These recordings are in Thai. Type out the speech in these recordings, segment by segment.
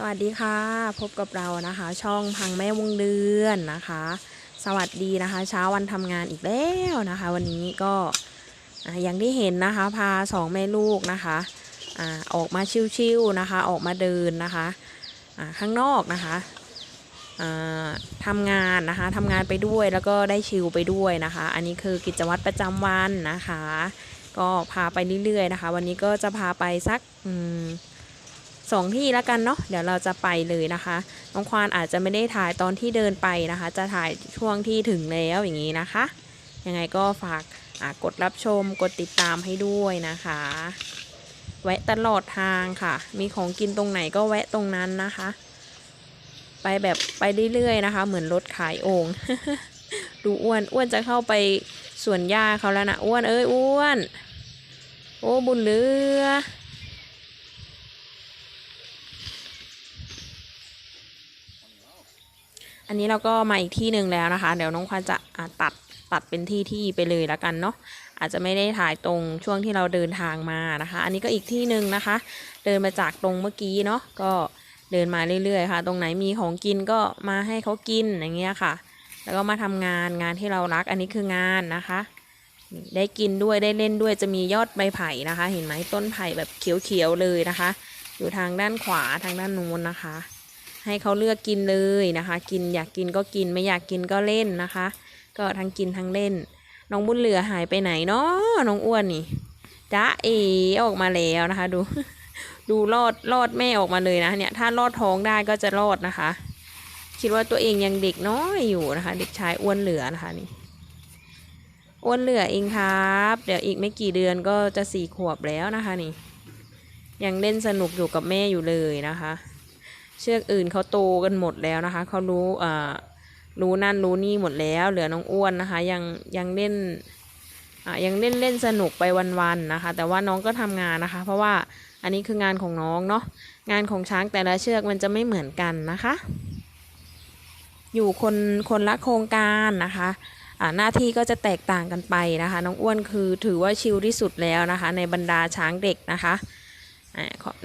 สวัสดีค่ะ พบกับเรานะคะ ช่องพังแม่วงเดือนนะคะ สวัสดีนะคะ เช้าวันทำงานอีกแล้วนะคะ วันนี้ก็อย่างที่เห็นนะคะ พาสองแม่ลูกนะคะอออกมาชิวๆนะคะ ออกมาเดินนะคะข้างนอกนะคะอ่าทำงานนะคะทำงานไปด้วยแล้วก็ได้ชิลไปด้วยนะคะ อันนี้คือกิจวัตรประจำวันนะคะ ก็พาไปเรื่อยๆนะคะ วันนี้ก็จะพาไปสักอืม สองที่แล้วกันเนาะเดี๋ยวเราจะไปเลยนะคะน้องควานอาจจะไม่ได้ถ่ายตอนที่เดินไปนะคะ จะถ่ายช่วงที่ถึงแล้วอย่างนี้นะคะ ยังไงก็ฝากกดรับชมกดติดตามให้ด้วยนะคะ แวะตลอดทางค่ะ มีของกินตรงไหนก็แวะตรงนั้นนะคะ ไปแบบไปเรื่อยๆนะคะ เหมือนรถขายโอ่งดูอ้วนอ้วนจะเข้าไปสวนหญ้าเขาแล้วนะอ้วนเอ้ยอ้วน โอ้บุญเหลือ อันนี้เราก็มาอีกที่หนึ่งแล้วนะคะ เดี๋ยวน้องควานจะตัดตัดเป็นที่ที่ไปเลยแล้วกันเนาะอาจจะไม่ได้ถ่ายตรงช่วงที่เราเดินทางมานะคะ อันนี้ก็อีกที่หนึ่งนะคะ เดินมาจากตรงเมื่อกี้เนาะก็เดินมาเรื่อยๆค่ะ ตรงไหนมีของกินก็มาให้เขากินอย่างเงี้ยค่ะ แล้วก็มาทำงานงานที่เรารักอันนี้คืองานนะคะ ได้กินด้วยได้เล่นด้วยจะมียอดใบไผ่นะคะ เห็นไหมต้นไผ่แบบเขียวๆเลยนะคะ อยู่ทางด้านขวาทางด้านนู้นนะคะ ให้เขาเลือกกินเลยนะคะ กินอยากกินก็กินไม่อยากกินก็เล่นนะคะ ก็ทั้งกินทั้งเล่น น้องบุญเหลือหายไปไหนเนาะน้องอ้วนนี่จ้าเอออกมาแล้วนะคะ ดู ดูรอดรอดแม่ออกมาเลยนะเนี่ยถ้ารอดท้องได้ก็จะรอดนะคะ คิดว่าตัวเองยังเด็กน้อยอยู่นะคะ เด็กชายอ้วนเหลือนะคะนี่อ้วนเหลือเองครับ เดี๋ยวอีกไม่กี่เดือนก็จะสี่ขวบแล้วนะคะนี่ ยังเล่นสนุกอยู่กับแม่อยู่เลยนะคะ เชือกอื่นเขาโตกันหมดแล้วนะคะเขารู้อ่ารู้นั่นรู้นี่หมดแล้ว เหลือน้องอ้วนนะคะ ยังยังเล่นอ่ายังเล่นเล่นสนุกไปวันๆนะคะ แต่ว่าน้องก็ทำงานนะคะ เพราะว่าอันนี้คืองานของน้องเนาะงานของช้างแต่ละเชือกมันจะไม่เหมือนกันนะคะ อยู่คนคนละโครงการนะคะอ่าหน้าที่ก็จะแตกต่างกันไปนะคะ น้องอ้วนคือถือว่าชิลที่สุดแล้วนะคะ ในบรรดาช้างเด็กนะคะ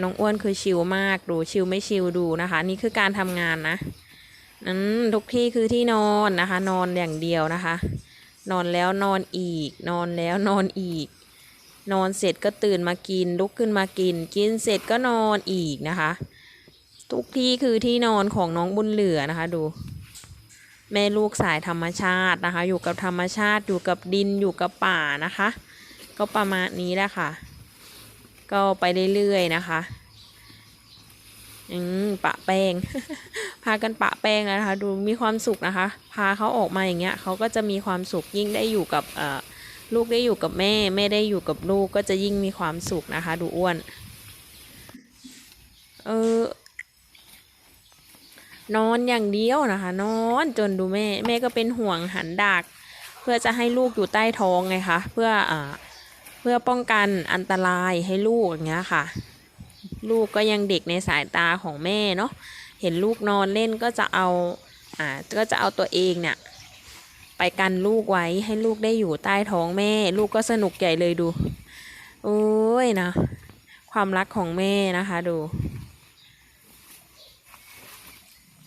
น้องอ้วนคือชิลมากดูชิลไม่ชิลดูนะคะ นี่คือการทำงานนะนั้นทุกที่คือที่นอนนะคะ นอนอย่างเดียวนะคะ นอนแล้วนอนอีก นอนแล้วนอนอีก นอนเสร็จก็ตื่นมากิน ลุกขึ้นมากิน กินเสร็จก็นอนอีกนะคะ ทุกที่คือที่นอนของน้องบุญเหลือนะคะดู แม่ลูกสายธรรมชาตินะคะ อยู่กับธรรมชาติอยู่กับดินอยู่กับป่านะคะ ก็ประมาณนี้แหละค่ะ ก็ไปเรื่อยๆนะคะ อืมปะแป้ง พากันปะแป้งแล้วนะคะ ดูมีความสุขนะคะ พาเขาออกมาอย่างเงี้ยเขาก็จะมีความสุขยิ่งได้อยู่กับเอ่อลูกได้อยู่กับแม่ แม่ได้อยู่กับลูกก็จะยิ่งมีความสุขนะคะ ดูอ้วน เออนอนอย่างเดียวนะคะ นอนจนดูแม่ แม่ก็เป็นห่วงหันดากเพื่อจะให้ลูกอยู่ใต้ท้องไงคะเพื่ออ่า เพื่อป้องกันอันตรายให้ลูกอย่างเงี้ยค่ะ ลูกก็ยังเด็กในสายตาของแม่เนาะเห็นลูกนอนเล่นก็จะเอาอ่าก็จะเอาตัวเองเนี่ยไปกันลูกไว้ให้ลูกได้อยู่ใต้ท้องแม่ ลูกก็สนุกใหญ่เลยดูโอ้ยนะความรักของแม่นะคะดู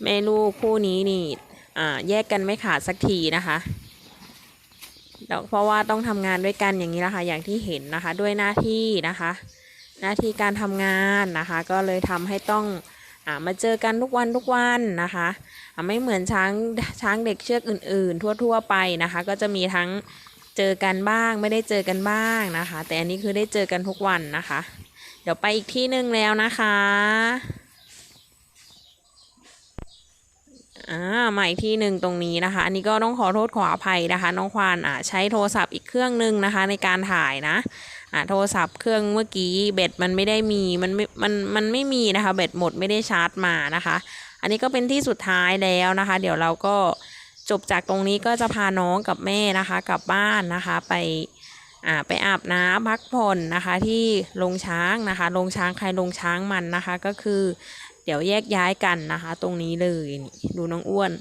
แม่ลูกคู่นี้นี่อ่าแยกกันไม่ขาดสักทีนะคะ เดี๋ยวเพราะว่าต้องทำงานด้วยกันอย่างนี้แหละค่ะอย่างที่เห็นนะคะด้วยหน้าที่นะคะ หน้าที่การทำงานนะคะ ก็เลยทำให้ต้องอามาเจอกันทุกวันทุกวันนะคะไม่เหมือนช้างช้างเด็กเชือกอื่น ๆ ทั่ว ๆ ไปนะคะ ก็จะมีทั้งเจอกันบ้างไม่ได้เจอกันบ้างนะคะ แต่อันนี้คือได้เจอกันทุกวันนะคะ เดี๋ยวไปอีกที่หนึ่งแล้วนะคะ อ่ามาอีกที่หนึ่งตรงนี้นะคะ อันนี้ก็ต้องขอโทษขออภัยนะคะ น้องควานอ่าใช้โทรศัพท์อีกเครื่องหนึ่งนะคะ ในการถ่ายนะอ่าโทรศัพท์เครื่องเมื่อกี้แบตมันไม่ได้มีมันไม่มันมันไม่มีนะคะแบตหมดไม่ได้ชาร์จมานะคะ อันนี้ก็เป็นที่สุดท้ายแล้วนะคะ เดี๋ยวเราก็จบจากตรงนี้ก็จะพาน้องกับแม่นะคะ กลับบ้านนะคะไปอ่าไปอาบน้ำพักผ่อนนะคะที่โรงช้างนะคะโรงช้างใครโรงช้างมันนะคะ ก็คือ เดี๋ยวแยกย้ายกันนะคะ ตรงนี้เลย ดูน้องอ้วน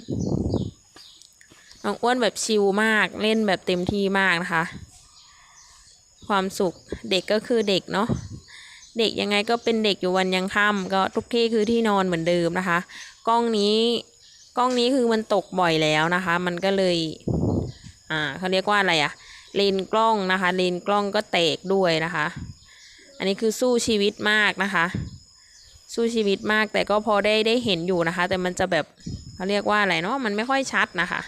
น้องอ้วนแบบชิลมากเล่นแบบเต็มที่มากนะคะ ความสุขเด็กก็คือเด็กเนาะเด็กยังไงก็เป็นเด็กอยู่วันยังค่ำก็ทุกที่คือที่นอนเหมือนเดิมนะคะ กล้องนี้กล้องนี้คือมันตกบ่อยแล้วนะคะ มันก็เลยอ่าเขาเรียกว่าอะไรอะเลนกล้องนะคะ เลนกล้องก็แตกด้วยนะคะ อันนี้คือสู้ชีวิตมากนะคะ สู้ชีวิตมากแต่ก็พอได้ได้เห็นอยู่นะคะ แต่มันจะแบบเขาเรียกว่าอะไรเนาะมันไม่ค่อยชัดนะคะ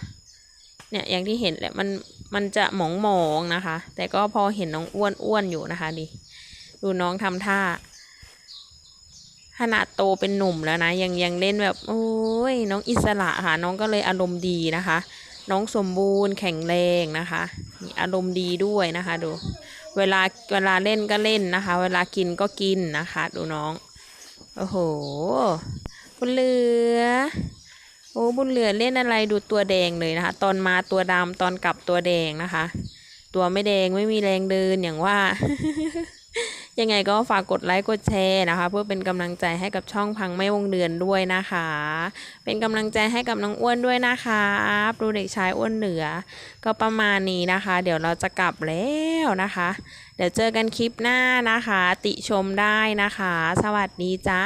เนี่ยอย่างที่เห็นแหละมันมันจะหมองหมองนะคะ แต่ก็พอเห็นน้องอ้วนอ้วนอยู่นะคะดิดูน้องทำท่าขนาดโตเป็นหนุ่มแล้วนะ ยังยังเล่นแบบโอ้ยน้องอิสระค่ะ น้องก็เลยอารมณ์ดีนะคะ น้องสมบูรณ์แข็งแรงนะคะนี่อารมณ์ดีด้วยนะคะ ดู เวลาเวลาเล่นก็เล่นนะคะ เวลากินก็กินนะคะ ดูน้อง โอ้โห บุญเหลือ โอ้บุญเหลือเล่นอะไรดูตัวแดงเลยนะคะ ตอนมาตัวดำตอนกลับตัวแดงนะคะ ตัวไม่แดงไม่มีแรงเดินอย่างว่า ยังไงก็ฝากกดไลค์กดแชร์นะคะ เพื่อเป็นกำลังใจให้กับช่องพังไม่วงเดือนด้วยนะคะ เป็นกำลังใจให้กับน้องอ้วนด้วยนะคะดูเด็กชายอ้วนเหนือ ก็ประมาณนี้นะคะ เดี๋ยวเราจะกลับแล้วนะคะ เดี๋ยวเจอกันคลิปหน้านะคะ ติชมได้นะคะ สวัสดีจ้า